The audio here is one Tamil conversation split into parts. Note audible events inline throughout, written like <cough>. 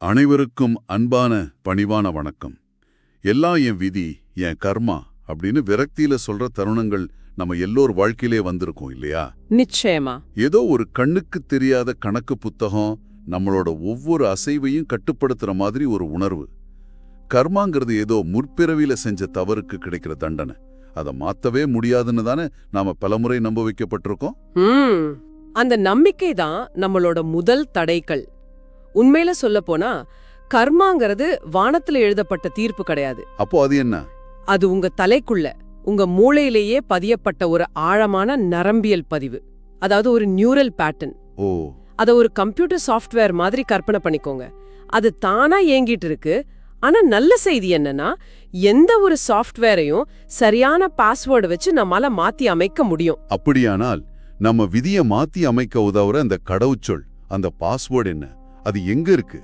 அனைவருக்கும் அன்பான பணிவான வணக்கம். எல்லாம் என் விதி என் கர்மா அப்படின்னு விரக்தியில சொல்ற தருணங்கள் நம்ம எல்லோர் வாழ்க்கையிலே வந்திருக்கோம் இல்லையா? நிச்சயமா. ஏதோ ஒரு கண்ணுக்கு தெரியாத கணக்கு புத்தகம் நம்மளோட ஒவ்வொரு அசைவையும் கட்டுப்படுத்துற மாதிரி ஒரு உணர்வு. கர்மாங்கிறது ஏதோ முற்பிறவியில செஞ்ச தவறுக்கு கிடைக்கிற தண்டனை. அதை மாத்தவே முடியாதுன்னு தானே நாம பலமுறை நம்ப வைக்கப்பட்டிருக்கோம்? அந்த நம்பிக்கை தான் நம்மளோட முதல் தடைகள். உண்மையில சொல்ல போனா கர்மாங்கிறது வானத்துல எழுதப்பட்ட தீர்ப்பு கிடையாது. அப்போ அது என்ன? அது உங்க தலைக்குள்ள உங்க மூளையிலேயே பதியப்பட்ட ஒரு ஆழமான நரம்பியல் பதிவு. அதாவது ஒரு நியூரல் பேட்டர்ன் ஓ. அத ஒரு கம்ப்யூட்டர் சாஃப்ட்வேர் மாதிரி கற்பனை பண்ணிக்கோங்க. அது தானா இயங்கிட்டு இருக்கு. ஆனா நல்ல செய்தி என்னன்னா எந்த ஒரு சாஃப்ட்வேரையும் சரியான பாஸ்வேர்டு வச்சு நம்மால மாத்தி அமைக்க முடியும். அப்படியானால் நம்ம விதியை மாத்தி அமைக்க உதவுற அந்த கடவுச்சொல் அந்த பாஸ்வேர்டு என்ன? அது எங்க இருக்கு?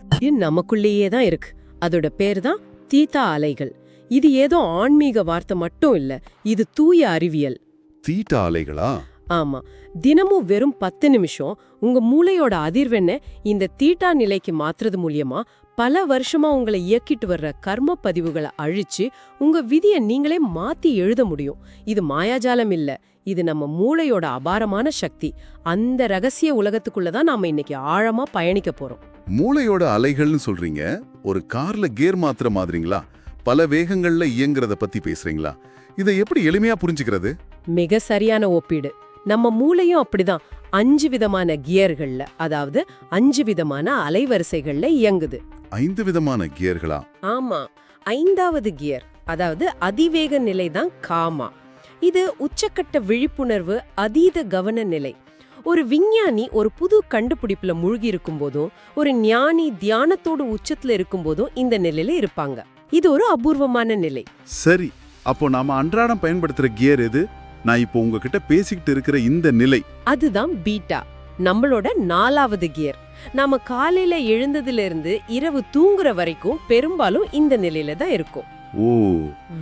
நமக்குள்ளேயே தான் இருக்கு. அதோட பேர் தான் தீதா அலைகள். இது ஏதோ ஆன்மீக வார்த்தை மட்டும் இல்ல இது தூய அறிவியல். தீட்ட அலைகளா? ஆமா. தினமும் வெறும் பத்து நிமிஷம் உங்க மூளையோட அதிர்வெண்ணை இந்த தீட்டா நிலைக்கு மாத்துறது மூலியமா பல வருஷமா உங்களை இயக்கிட்டு வர்ற கர்ம பதிவுகளை அழிச்சு உங்க விதியை நீங்களே மாத்தி எழுத முடியும். இது மாயாஜாலம் இல்ல. இது நம்ம மூளையோட அபாரமான சக்தி. அந்த ரகசிய உலகத்துக்குள்ள தான் நாம இன்னைக்கு ஆழமா பயணிக்க போறோம். மூளையோட அலைகள்னு சொல்றீங்க. ஒரு கார்ல கியர் மாத்துற மாதிரிங்களா? பல வேகங்கள்ல இயங்குறத பத்தி பேசுறீங்களா? இதை எப்படி எளிமையா புரிஞ்சுக்கிறது? மிக சரியான ஒப்பீடு. நம்ம மூளையும் அப்படிதான். அஞ்சு விதமான கியர்கள்ல அதாவது அஞ்சு விதமான அலைவரிசைகள்ல இயங்குது. ஐந்து விதமான கியர்களா? ஆமா. ஐந்தாவது கியர் அதாவது அதிவேக நிலை தான் காமா. இது உச்சக்கட்ட விழிப்புணர்வு அதீத கவன நிலை ஒரு விஞ்ஞானி ஒரு புது கண்டுபிடிப்புல மூழ்கி இருக்கும்போதும் ஒரு ஞானி தியானத்தோட உச்சத்துல இருக்கும்போதும் இந்த நிலையில இருப்பாங்க. இது ஒரு அபூர்வமான நிலை. சரி அப்போ நாம அன்றாடம் பயன்படுத்துற கியர் எது? நான் இப்போ உங்ககிட்ட பேசிக்கிட்டு இருக்கிற இந்த நிலை. அதுதான் பீட்டா நம்மளோட நாலாவது கியர். நாம காலையில எழுந்ததுல இருந்து இரவு தூங்குற வரைக்கும் பெரும்பாலும் இந்த நிலையில தான் இருக்கும். ஓ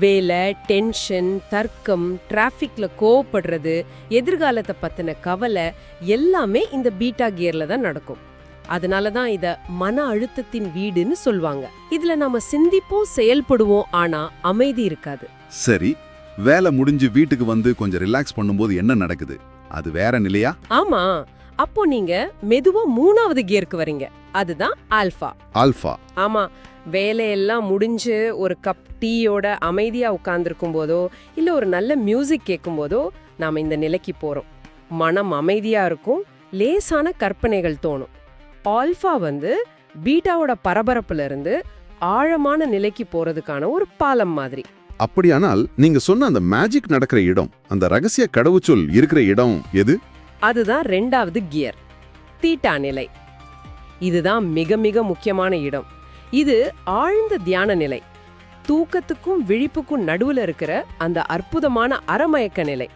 வேலை டென்ஷன் தர்க்கம் டிராஃபிக்ல கோவப்படுறது எதிர்காலத்தை பத்தின கவலை எல்லாமே இந்த பீட்டா கியர்ல தான் நடக்கும். அதனால தான் இத மன அழுத்தத்தின் வீடுன்னு சொல்வாங்க இதுல நாம சிந்திப்போம் செயல்படுவோம் ஆனா அமைதி இருக்காது. சரி வேலை முடிஞ்சு வீட்டுக்கு வந்து கொஞ்சம் ரிலாக்ஸ் பண்ணும்போது என்ன நடக்குது? அது வேற நிலையா? ஆமா அப்போ நீங்க மெதுவா மூணாவது கியருக்கு வரீங்க. அதுதான் ஆல்பா ஆல்பா ஆமா வேலையெல்லாம் முடிஞ்சு ஒரு கப் டீயோட அமைதியா உட்கார்ந்துருக்கும் போதோ இல்ல ஒரு நல்ல மியூசிக் கேட்கும் போதோ நாம இந்த நிலைக்கு போறோம். மனம் அமைதியா இருக்கும் லேசான கற்பனைகள் தோணும். ஆல்ஃபா வந்து பீட்டாவோட பரபரப்புல இருந்து ஆழமான நிலைக்கு போறதுக்கான ஒரு பாலம் மாதிரி. அப்படியானால் நீங்க சொன்ன அந்த மேஜிக் நடக்கிற இடம் அந்த ரகசிய கடவுச்சொல் இருக்கிற இடம் எது? அதுதான் ரெண்டாவது கியர் தீட்டா நிலை. இதுதான் மிக மிக முக்கியமான இடம். இது ஆழ்ந்த தியான நிலை. தூக்கத்துக்கும் விழிப்புக்கும் நடுவுல இருக்கிற அந்த அற்புதமான அறமயக்க நிலை.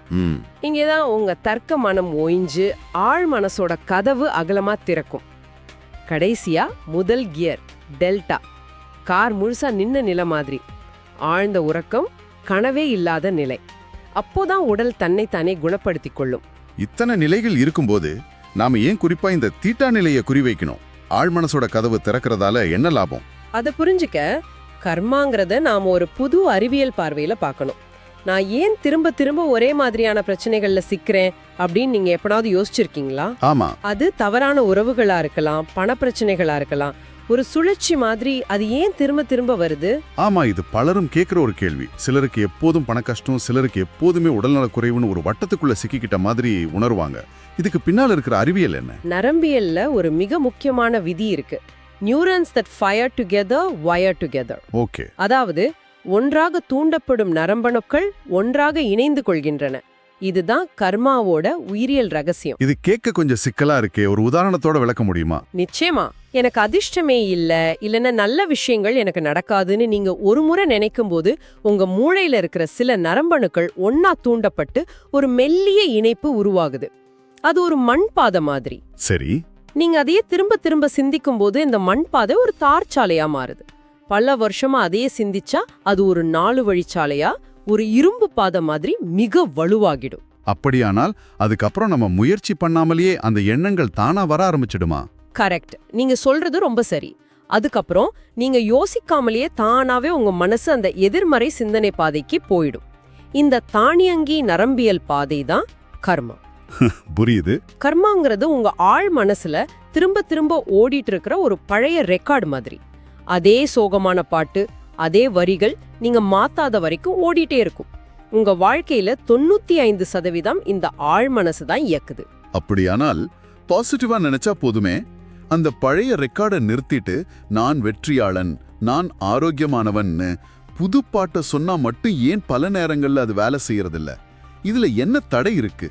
இங்கேதான் உங்க தர்க்க மனம் ஓய்ஞ்சு ஆழ் மனசோட கதவு அகலமா திறக்கும். கடைசியா முதல் கியர் டெல்டா. கார் முழுசா நின்ன நிலை மாதிரி. ஆழ்ந்த உறக்கம் கனவே இல்லாத நிலை. அப்போதான் உடல் தன்னை தானே குணப்படுத்திக் கொள்ளும். இத்தனை நிலைகள் இருக்கும்போது நாம ஏன் குறிப்பா இந்த தீட்டா நிலையை குறிவைக்கணும்? ஆழ்மனசோட கதவு திறக்கிறதால என்ன லாபம்? அதை புரிஞ்சுக்க கர்மாங்கிறத நாம ஒரு புது அறிவியல் பார்வையில பார்க்கணும். நான் ஏன் திரும்ப திரும்ப ஒரே மாதிரியான பிரச்சனைகள்ல சிக்கிறேன் அப்படின்னு நீங்க எப்படாவது யோசிச்சிருக்கீங்களா? ஆமா. அது தவறான உறவுகளா இருக்கலாம் பண பிரச்சனைகளா இருக்கலாம் ஒரு சுழற்சி மாதிரி அது ஏன் திரும்ப திரும்ப வருது? ஆமா இது பலரும் கேட்கிற ஒரு கேள்வி. சிலருக்கு எப்போதும் பண கஷ்டம் சிலருக்கு எப்போதுமே உடல்நலக் குறைவுன்னு ஒரு வட்டத்துக்குள்ள சிக்கிக்கிட்ட மாதிரி உணர்வாங்க. இதுக்கு பின்னால இருக்கிற அறிவியல் என்ன? நரம்பியல்ல ஒரு மிக முக்கியமான விதி இருக்கு. Neurons that fire together wire together. Okay. அதாவது ஒன்றாக தூண்டப்படும் நரம்பணுக்கள் ஒன்றாக இணைந்து கொள்கின்றன. இதுதான் கர்மாவோட உயிரியல் ரகசியம். இது கேட்க கொஞ்சம் சிக்கலா இருக்கே. ஒரு உதாரணத்தோட விளக்க முடியுமா? நிச்சயமா. எனக்கு அதிர்ஷ்டமே இல்ல இல்லைன்னா நல்ல விஷயங்கள் எனக்கு நடக்காதுன்னு நீங்க ஒரு முறை நினைக்கும் போது உங்க மூளையில இருக்கிற சில நரம்பணுக்கள் ஒன்னா தூண்டப்பட்டு ஒரு மெல்லிய இணைப்பு உருவாகுது. அது ஒரு மண் பாதை மாதிரி. சரி. நீங்க அதையே திரும்ப திரும்ப சிந்திக்கும் போது இந்த மண் பாதை ஒரு தார் சாலையா மாறுது. பல வருஷமா அதையே சிந்திச்சா அது ஒரு நாலு வழிச்சாலையா ஒரு இரும்பு பாதை மாதிரி மிக வலுவாகிடும். அப்படியானால் அதுக்கப்புறம் நம்ம முயற்சி பண்ணாமலேயே அந்த எண்ணங்கள் தானா வர ஆரம்பிச்சிடுமா? கரெக்ட் நீங்க சொல்றது ரொம்ப சரி. அதுக்கப்புறம் நீங்க யோசிக்காமலேயே தானாவே உங்க மனசு அந்த எதிர்மறை சிந்தனை பாதைக்கு போயிடும். இந்த தானியங்கி நரம்பியல் பாதை தான் கர்மா. <laughs> புரியுது. கர்மாங்கிறது உங்க ஆழ் மனசுல திரும்ப திரும்ப ஓடிட்டு இருக்கிற ஒரு பழைய ரெக்கார்டு மாதிரி. அதே சோகமான பாட்டு அதே வரிகள் நீங்க மாத்தாத வரைக்கும் ஓடிட்டே இருக்கும். உங்க வாழ்க்கையில தொண்ணூத்தி ஐந்து சதவீதம் இந்த ஆழ் மனசு தான் இயக்குது. அப்படியானால் பாசிட்டிவா நினைச்சா போதுமே. அந்த பழைய ரெக்கார்டை நிறுத்திட்டு நான் வெற்றியாளன் நான் ஆரோக்கியமானவன்னு புது பாட்டை சொன்னா மட்டும் ஏன் பல நேரங்கள்ல அது வேலை செய்யறதில்ல? இதுல என்ன தடை இருக்கு?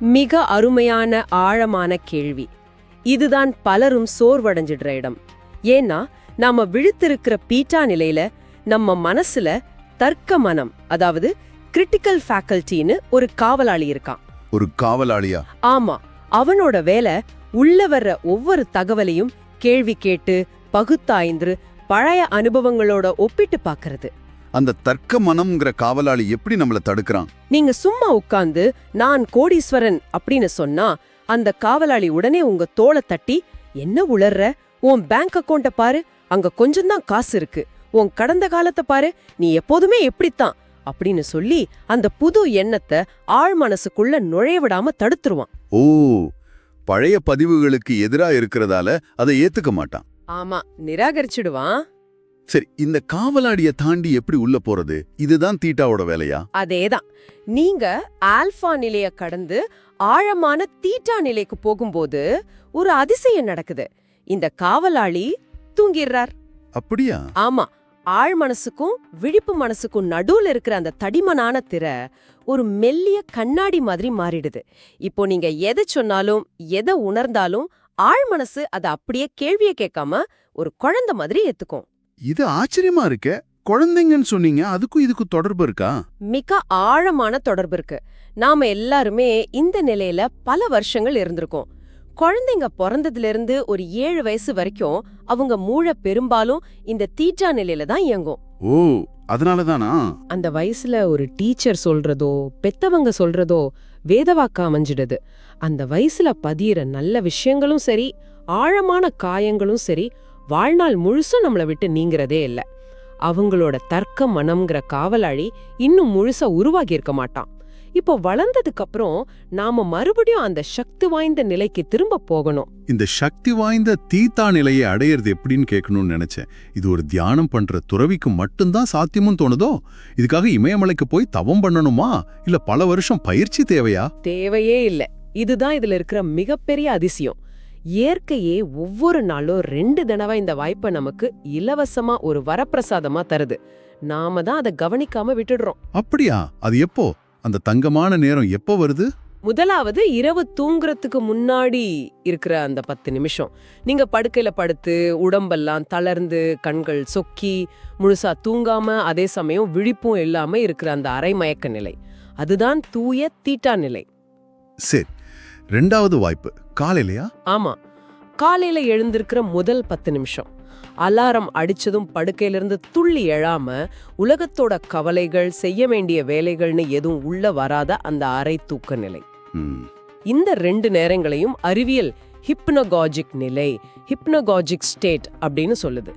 மிக அருமையான ஆழமான கேள்வி. இதுதான் பலரும் சோர்வடைஞ்சிடுற இடம். ஏன்னா நாம விழுத்திருக்கிற பீட்டா நிலையில நம்ம மனசுல தர்க்க மனம் அதாவது கிரிட்டிக்கல் ஃபேக்கல்ட்டின்னு ஒரு காவலாளி இருக்கான். ஒரு காவலாளியா? ஆமா. அவனோட வேலை உள்ள வர்ற ஒவ்வொரு தகவலையும் கேள்வி கேட்டு பகுத்தாய்ந்து பழைய அனுபவங்களோட ஒப்பிட்டு பார்க்கறது அந்த தர்க்க மனம்ங்கிற காவலாளி எப்படி நம்மள தடுக்கிறான்? நீங்க சும்மா உட்கார்ந்து நான் கோடீஸ்வரன் அப்படின்னு சொன்னா அந்த காவலாளி உடனே உங்க தோளை தட்டி என்ன உளர்ற? உன் பேங்க் அக்கவுண்ட பாரு அங்க கொஞ்சம் தான் காசு இருக்கு. உன் கடந்த காலத்தை பாரு நீ எப்போதுமே எப்படித்தான்? அப்படின்னு சொல்லி அந்த புது எண்ணத்தை ஆழ் மனசுக்குள்ள நுழைய விடாம தடுத்துருவான். ஓ பழைய பதிவுகளுக்கு எதிரா இருக்கிறதால அதை ஏத்துக்க மாட்டான். ஆமா நிராகரிச்சிடுவான். சரி இந்த காவலாடிய தாண்டி எப்படி உள்ள போறது? இதுதான் தீட்டாவோட வேலையா? அதேதான். நீங்க ஆல்பா நிலைய கடந்து ஆழமான தீட்டா நிலைக்கு போகும்போது ஒரு அதிசயம் நடக்குது. இந்த காவலாளி தூங்கிடுறார். அப்படியா? ஆமா ஆழ் மனசுக்கும் விழிப்பு மனசுக்கும் நடுவுல இருக்கிற அந்த தடிமனான திரை ஒரு மெல்லிய கண்ணாடி மாதிரி மாறிடுது. இப்போ நீங்க எதை சொன்னாலும் எதை உணர்ந்தாலும் ஆழ் மனசு அதை அப்படியே கேள்விய கேட்காம ஒரு குழந்தை மாதிரி ஏத்துக்கும். இது ஆச்சரியமா இருக்கே. குழந்தைங்கன்னு சொன்னீங்க அதுக்கும் இதுக்கும் தொடர்பு இருக்கா? மிக ஆழமான தொடர்பு இருக்கு. நாம எல்லாருமே இந்த நிலையில பல வருஷங்கள் இருந்திருக்கோம். குழந்தைங்க பிறந்ததுல இருந்து ஒரு ஏழு வயசு வரைக்கும் அவங்க மூளை பெரும்பாலும் இந்த தீட்டா நிலையில தான் இயங்கும். ஓ அதனாலதானா அந்த வயசுல ஒரு டீச்சர் சொல்றதோ பெத்தவங்க சொல்றதோ வேதவாக்கா அமைஞ்சிடுது. அந்த வயசுல பதியிற நல்ல விஷயங்களும் சரி ஆழமான காயங்களும் சரி வாழ்நாள் முழுசும் நம்மள விட்டு நீங்கிறதே இல்ல. அவங்களோட தர்க்க மனம்ங்கிற காவலாளி இன்னும் முழுசா உருவாகி இருக்க மாட்டான். இப்போ வளர்ந்ததுக்கு அப்புறம் நாம மறுபடியும் அந்த சக்தி வாய்ந்த நிலைக்கு திரும்ப போகணும். இந்த சக்தி வாய்ந்த தீத்தா நிலையை அடையிறது எப்படின்னு கேட்கணும்னு நினைச்சேன். இது ஒரு தியானம் பண்ற துறவிக்கு மட்டும்தான் சாத்தியமும் தோணுதோ? இதுக்காக இமயமலைக்கு போய் தவம் பண்ணணுமா? இல்ல பல வருஷம் பயிற்சி தேவையா? தேவையே இல்ல. இதுதான் இதுல இருக்கிற மிகப்பெரிய அதிசயம். இயற்கையே ஒவ்வொரு நாளும் ரெண்டு தடவை இந்த வாய்ப்பை நமக்கு இலவசமா ஒரு வரப்பிரசாதமா தருது. நாம தான் அதை கவனிக்காம விட்டுடுறோம். அப்படியா? அது எப்போ? அந்த தங்கமான நேரம் எப்போ வருது? முதலாவது இரவு தூங்குறதுக்கு முன்னாடி இருக்கிற அந்த பத்து நிமிஷம். நீங்க படுக்கையில படுத்து உடம்பெல்லாம் தளர்ந்து கண்கள் சொக்கி முழுசா தூங்காம அதே சமயம் விழிப்பும் இல்லாம இருக்கிற அந்த அரை மயக்க நிலை. அதுதான் தூய தீட்டா நிலை. சரி. ரெண்டாவது வாய்ப்பு. காலையிலயா? ஆமா. காலையில எழுந்திருக்கிற முதல் பத்து நிமிஷம். அலாரம் அடிச்சதும் படுக்கையிலிருந்து துள்ளி எழாம உலகத்தோட கவலைகள் செய்ய வேண்டிய வேலைகள்னு எதுவும் உள்ள வராத அந்த அரை தூக்க நிலை. இந்த ரெண்டு நேரங்களையும் அறிவியல் ஹிப்னகாஜிக் நிலை ஹிப்னகாஜிக் ஸ்டேட் அப்படின்னு சொல்லுது.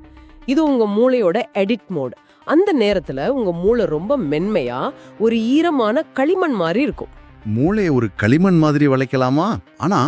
இது உங்க மூளையோட எடிட் மோட் அந்த நேரத்துல உங்க மூளை ரொம்ப மென்மையா ஒரு ஈரமான களிமண் மாதிரி இருக்கும். மூளையை ஒரு களிமண் மாதிரி வளைக்கலாமா? ஆனா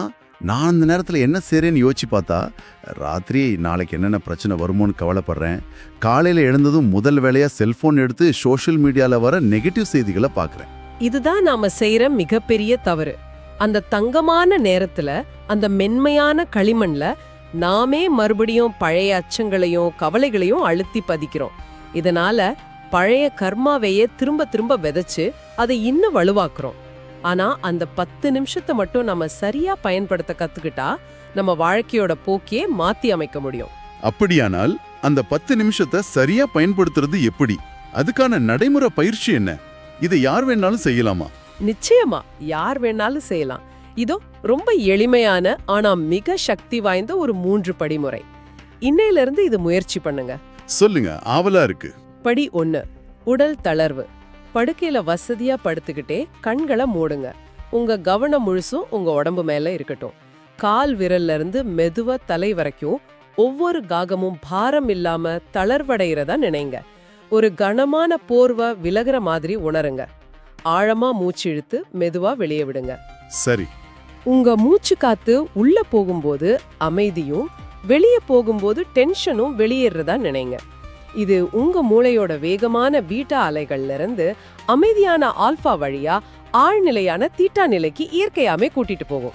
நான் அந்த நேரத்தில் என்ன செய்கிறேன்னு யோசிச்சு பார்த்தா ராத்திரி நாளைக்கு என்னென்ன பிரச்சனை வருமோன்னு கவலைப்படுறேன். காலையில் எழுந்ததும் முதல் வேலையாக செல்ஃபோன் எடுத்து சோஷியல் மீடியாவில் வர நெகட்டிவ் செய்திகளை பார்க்குறேன். இதுதான் நாம் செய்கிற மிகப்பெரிய தவறு. அந்த தங்கமான நேரத்தில் அந்த மென்மையான களிமண்ல நாமே மறுபடியும் பழைய அச்சங்களையும் கவலைகளையும் அழுத்தி பதிக்கிறோம். இதனால பழைய கர்மாவையே திரும்ப திரும்ப விதைச்சு அதை இன்னும் வலுவாக்குறோம். ஆனா அந்த பத்து நிமிஷத்தை மட்டும் நம்ம சரியா பயன்படுத்த கத்துக்கிட்டா நம்ம வாழ்க்கையோட போக்கியே மாத்தி அமைக்க முடியும். அப்படியானால் அந்த பத்து நிமிஷத்தை சரியா பயன்படுத்துறது எப்படி? அதுக்கான நடைமுறை பயிற்சி என்ன? இதை யார் வேணாலும் செய்யலாமா? நிச்சயமா யார் வேணாலும் செய்யலாம். இதோ ரொம்ப எளிமையான ஆனா மிக சக்தி வாய்ந்த ஒரு மூன்று படிமுறை. இன்னையில இருந்து இது முயற்சி பண்ணுங்க. சொல்லுங்க ஆவலா இருக்கு. படி ஒன்னு உடல் தளர்வு. படுக்கையில வசதியா படுத்துக்கிட்டே கண்களை மூடுங்க. உங்க கவனம் முழுசும் உங்க உடம்பு மேல இருக்கட்டும். கால் விரல்ல இருந்து மெதுவா தலை வரைக்கும் ஒவ்வொரு காகமும் பாரம் இல்லாம தளர்வடைகிறதா நினைங்க. ஒரு கனமான போர்வை விலகுற மாதிரி உணருங்க. ஆழமா மூச்சு இழுத்து மெதுவா வெளியே விடுங்க. சரி. உங்க மூச்சு காத்து உள்ள போகும்போது அமைதியும் வெளியே போகும்போது டென்ஷனும் வெளியேறதா நினைங்க. இது உங்க மூளையோட வேகமான பீட்டா அலைகள்ல இருந்து அமைதியான ஆல்பா வழியா ஆழ்நிலையான தீட்டா நிலைக்கு இயற்கையாமே கூட்டிட்டு போகும்.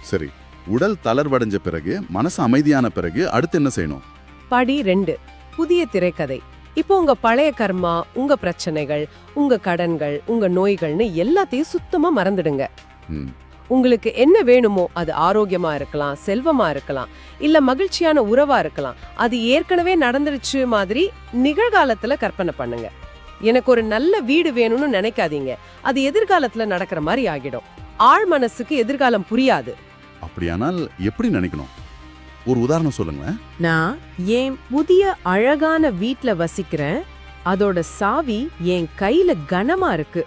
சரி உடல் தளர்வடைஞ்ச பிறகு மனசு அமைதியான பிறகு அடுத்து என்ன செய்யணும்? படி ரெண்டு புதிய திரைக்கதை. இப்போ உங்க பழைய கர்மா உங்க பிரச்சனைகள் உங்க கடன்கள் உங்க நோய்கள்னு எல்லாத்தையும் சுத்தமா மறந்துடுங்க. ம், உங்களுக்கு என்ன வேணுமோ அது ஆரோக்கியமா இருக்கலாம் செல்வமா இருக்கலாம் இல்ல மகிழ்ச்சியான உறவா இருக்கலாம். அது ஏற்கனவே நடந்துருச்சு மாதிரி நிகழ்காலத்துல கற்பனை பண்ணுங்க. எனக்கு ஒரு நல்ல வீடு வேணும்னு நினைக்காதீங்க. அது எதிர்காலத்துல நடக்கிற மாதிரி ஆகிடும். ஆழ் மனசுக்கு எதிர்காலம் புரியாது. அப்படியானால் எப்படி நினைக்கணும்? ஒரு உதாரணம் சொல்லுங்களேன். நான் என் புதிய அழகான வீட்ல வசிக்கிறேன். அதோட சாவி என் கையில கனமா இருக்கு.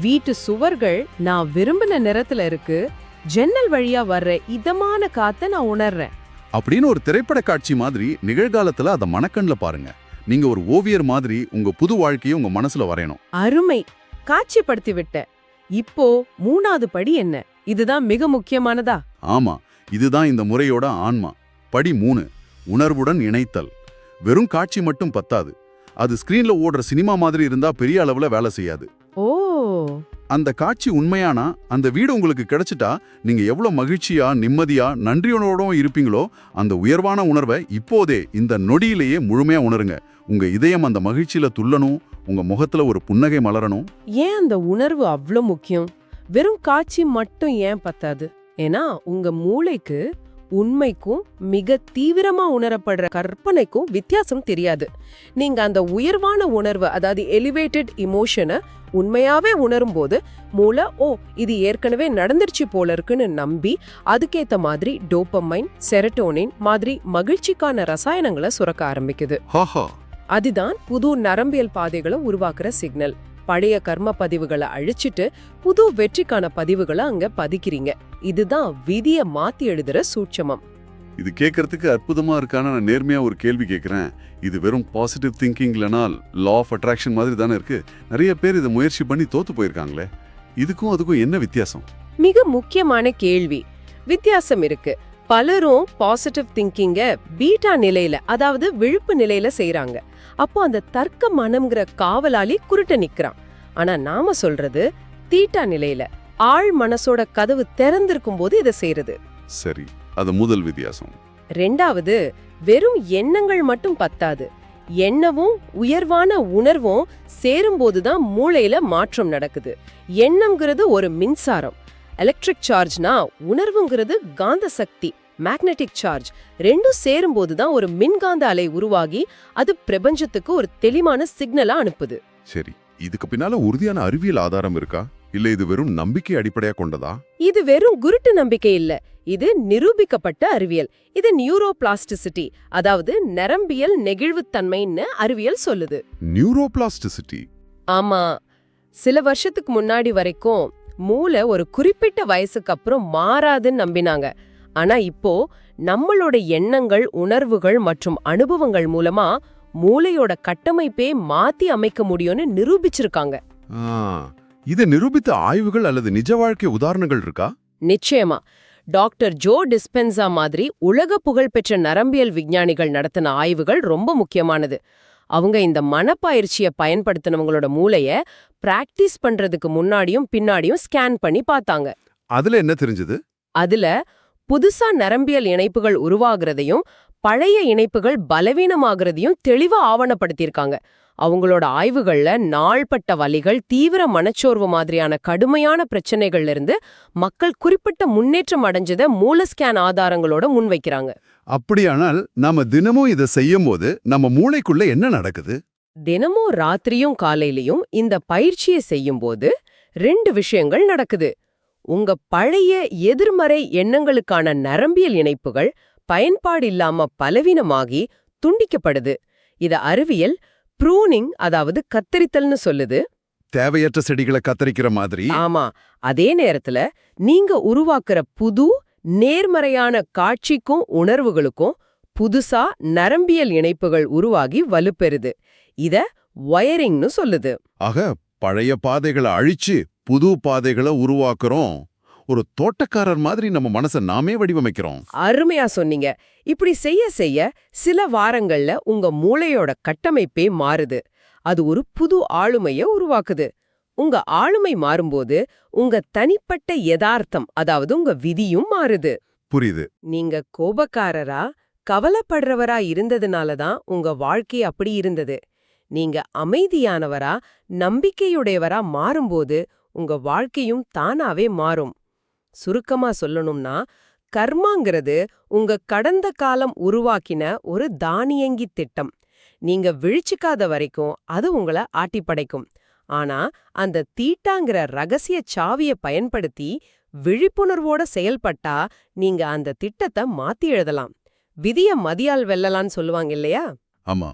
வீட்டு சுவர்கள் நான் விரும்பின நிறத்துல இருக்கு. ஜன்னல் வழியா வர்ற இதமான காத்த நான் உணர்றேன். அப்படின்னு ஒரு திரைப்பட காட்சி மாதிரி நிகழ்காலத்துல அதை மனக்கண்ல பாருங்க. நீங்க ஒரு ஓவியர் மாதிரி உங்க புது வாழ்க்கையை உங்க மனசுல வரையணும். அருமை. காட்சிப்படுத்தி விட்ட இப்போ மூணாவது படி என்ன? இதுதான் மிக முக்கியமானதா? ஆமா இதுதான் இந்த முறையோட ஆன்மா. படி மூணு உணர்வுடன் இணைத்தல். வெறும் காட்சி மட்டும் பத்தாது. அது ஸ்கிரீன்ல ஓடுற சினிமா மாதிரி இருந்தா பெரிய அளவுல வேலை செய்யாது. அந்த காட்சி உண்மையானா? அந்த வீடு உங்களுக்கு கிடைச்சிட்டா நீங்க எவ்வளவு மகிழ்ச்சியா நிம்மதியா நன்றியுணர்வோடும் இருப்பீங்களோ அந்த உயர்வான உணர்வை இப்போதே இந்த நொடியிலேயே முழுமையா உணருங்க. உங்க இதயம் அந்த மகிழ்ச்சியில துள்ளணும் உங்க முகத்துல ஒரு புன்னகை மலரணும். ஏன் அந்த உணர்வு அவ்வளோ முக்கியம்? வெறும் காட்சி மட்டும் ஏன் பத்தாது? ஏன்னா உங்க மூளைக்கு உண்மைக்கும் மிக தீவிரமா உணரப்படுற கற்பனைக்கும் வித்தியாசம் தெரியாது. நீங்க அந்த உயர்வான உணர்வு அதாவது எலிவேட்டட் இமோஷனை உண்மையாவே உணரும்போது மூளை ஓ இது ஏற்கனவே நடந்துருச்சு போல இருக்குன்னு நம்பி அதுக்கேத்த மாதிரி டோப்பமைன் செரட்டோனின் மாதிரி மகிழ்ச்சிக்கான ரசாயனங்களை சுரக்க ஆரம்பிக்குது. அதுதான் புது நரம்பியல் பாதைகளை உருவாக்குற சிக்னல் பழைய கர்ம பதிவுகளை அழிச்சிட்டு புது வெற்றிக்கான பதிவுகளை அங்க பதிக்கிறீங்க. இதுதான் விதிய மாத்தி எழுதுற சூட்சமம். இது கேட்கறதுக்கு அற்புதமா இருக்கான நான் நேர்மையா ஒரு கேள்வி கேட்கறேன். இது வெறும் பாசிட்டிவ் திங்கிங் இல்லனா லா ஆஃப் அட்ராக்ஷன் மாதிரி தானே இருக்கு. நிறைய பேர் இதை முயற்சி பண்ணி தோத்து போயிருக்காங்களே. இதுக்கும் அதுக்கும் என்ன வித்தியாசம்? மிக முக்கியமான கேள்வி. வித்தியாசம் இருக்கு. பலரும் பாசிட்டிவ் திங்கிங்க பீட்டா நிலையில அதாவது விழுப்பு நிலையில செய்றாங்க. அப்போ அந்த தர்க்க மனம்ங்கிற காவலாளி குருட்ட நிக்கிறான். ஆனா நாம சொல்றது தீட்டா நிலையில ஆழ் மனசோட கதவு திறந்திருக்கும் போது இதை செய்யறது சரி அது முதல் வித்தியாசம். ரெண்டாவது வெறும் எண்ணங்கள் மட்டும் பத்தாது. எண்ணவும் உயர்வான உணர்வும் சேரும்போதுதான் மூளையில மாற்றம் நடக்குது. எண்ணம்ங்கிறது ஒரு மின்சாரம். எலக்ட்ரிக் சார்ஜ்னா உணர்வுங்கிறது காந்த சக்தி மேக்னெட்டிக் சார்ஜ். ரெண்டும் சேரும்போது தான் ஒரு மின்காந்த அலை உருவாகி அது பிரபஞ்சத்துக்கு ஒரு தெளிவான சிக்னலா அனுப்புது. சரி இதுக்கு பின்னால உறுதியான அறிவியல் ஆதாரம் இருக்கா? இல்ல இது வெறும் நம்பிக்கை அடிப்படையா கொண்டதா? இது வெறும் குருட்டு நம்பிக்கை இல்ல. இது நிரூபிக்கப்பட்ட அறிவியல். இது நியூரோபிளாஸ்டிசிட்டி அதாவது நரம்பியல் நெகிழ்வுத்தன்மைன்னு அறிவியல் சொல்லுது. நியூரோபிளாஸ்டிசிட்டி? ஆமா. சில வருஷத்துக்கு முன்னாடி வரைக்கும் மூளை ஒரு குறிப்பிட்ட வயசுக்கு அப்புறம் மாறாதுன்னு நம்பினாங்க. ஆனா இப்போ நம்மளோட எண்ணங்கள் உணர்வுகள் மற்றும் அனுபவங்கள் மூலமா மூளையோட கட்டமைப்பே மாத்தி அமைக்க முடியும்னு நிரூபிச்சிருக்காங்க. இதை நிரூபித்த ஆய்வுகள் அல்லது நிஜ வாழ்க்கை உதாரணங்கள் இருக்கா? நிச்சயமா. டாக்டர் ஜோ டிஸ்பென்சா மாதிரி உலக புகழ்பெற்ற நரம்பியல் விஞ்ஞானிகள் நடத்தின ஆய்வுகள் ரொம்ப முக்கியமானது. அவங்க இந்த மனப்பயிற்சியை பயன்படுத்தினவங்களோட மூளைய பிராக்டிஸ் பண்றதுக்கு முன்னாடியும் பின்னாடியும் ஸ்கேன் பண்ணி பார்த்தாங்க. அதுல என்ன தெரிஞ்சது? அதுல புதுசா நரம்பியல் இணைப்புகள் உருவாகிறதையும் பழைய இணைப்புகள் பலவீனமாகறதையும் தெளிவா ஆவணப்படுத்தியிருக்காங்க. அவங்களோட ஆய்வுகள்ல நாள்பட்ட வலிகள் தீவிர மனச்சோர்வு மாதிரியான கடுமையான பிரச்சனைகள்ல இருந்து மக்கள் குறிப்பிட்ட முன்னேற்றம் அடைஞ்சத மூல ஸ்கேன் ஆதாரங்களோட முன்வைக்கிறாங்க. அப்படியானால் நாம தினமும் இதை செய்யும் போது நம்ம மூளைக்குள்ள என்ன நடக்குது? தினமும் ராத்திரியும் காலையிலயும் இந்த பயிற்சியை செய்யும்போது ரெண்டு விஷயங்கள் நடக்குது. உங்க பழைய எதிர்மறை எண்ணங்களுக்கான நரம்பியல் இணைப்புகள் பயன்பாடு இல்லாம பலவீனமாகி துண்டிக்கப்படுது. இத அறிவியல் ப்ரூனிங் அதாவது கத்தரித்தல்னு சொல்லுது. தேவையற்ற செடிகளை கத்தரிக்கிற மாதிரி. ஆமா அதே நேரத்துல நீங்க உருவாக்குற புது நேர்மறையான காட்சிக்கும் உணர்வுகளுக்கும் புதுசா நரம்பியல் இணைப்புகள் உருவாகி வலுப்பெறுது. இத வயரிங்னு சொல்லுது. ஆக பழைய பாதைகளை அழிச்சு புது பாதைகளை உருவாக்குறோம். ஒரு தோட்டக்காரர் மாதிரி நம்ம மனசை நாமே வடிவமைக்கிறோம். அருமையா சொன்னீங்க. இப்படி செய்ய செய்ய சில வாரங்கள்ல உங்க மூளையோட கட்டமைப்பே மாறுது. அது ஒரு புது ஆளுமைய உருவாக்குது. உங்க ஆளுமை மாறும்போது உங்க தனிப்பட்ட யதார்த்தம் அதாவது உங்க விதியும் மாறுது. புரியுது. நீங்க கோபக்காரரா கவலைப்படுறவரா இருந்ததுனால தான் உங்க வாழ்க்கை அப்படி இருந்தது. நீங்க அமைதியானவரா நம்பிக்கையுடையவரா மாறும்போது உங்க வாழ்க்கையும் தானாவே மாறும். சுருக்கமா சொல்லணும்னா கர்மாங்கிறது உங்க கடந்த காலம் உருவாக்கின ஒரு தானியங்கி திட்டம். நீங்க விழிச்சுக்காத வரைக்கும் அது உங்கள ஆட்டி படைக்கும் ஆனா அந்த தீட்டாங்கிற ரகசிய சாவிய பயன்படுத்தி விழிப்புணர்வோட செயல்பட்டா நீங்க அந்த திட்டத்தை மாத்தி எழுதலாம். விதிய மதியால் வெல்லலான்னு சொல்லுவாங்க இல்லையா? ஆமா.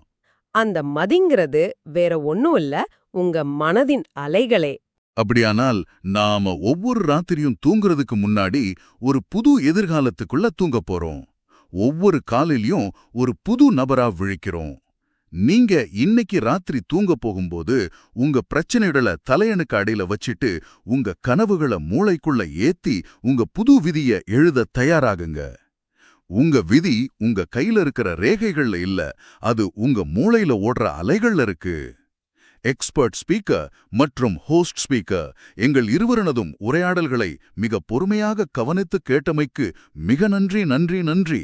அந்த மதிங்கிறது வேற ஒண்ணும் இல்ல உங்க மனதின் அலைகளே. அப்படியானால் நாம ஒவ்வொரு ராத்திரியும் தூங்குறதுக்கு முன்னாடி ஒரு புது எதிர்காலத்துக்குள்ள தூங்க போறோம். ஒவ்வொரு காலையிலயும் ஒரு புது நபரா விழிக்கிறோம். நீங்க இன்னைக்கு ராத்திரி தூங்க போகும்போது உங்க பிரச்சனைகளை தலையணுக்கு அடையில வச்சிட்டு உங்க கனவுகளை மூளைக்குள்ள ஏத்தி உங்க புது விதிய எழுத தயாராகுங்க. உங்க விதி உங்க கையில இருக்கிற ரேகைகள்ல இல்ல அது உங்க மூளையில ஓடுற அலைகள்ல இருக்கு. எக்ஸ்பர்ட் ஸ்பீக்கர் மற்றும் ஹோஸ்ட் ஸ்பீக்கர் எங்கள் இருவரனதும் உரையாடல்களை மிக பொறுமையாக கவனித்து கேட்டமைக்கு மிக நன்றி நன்றி நன்றி.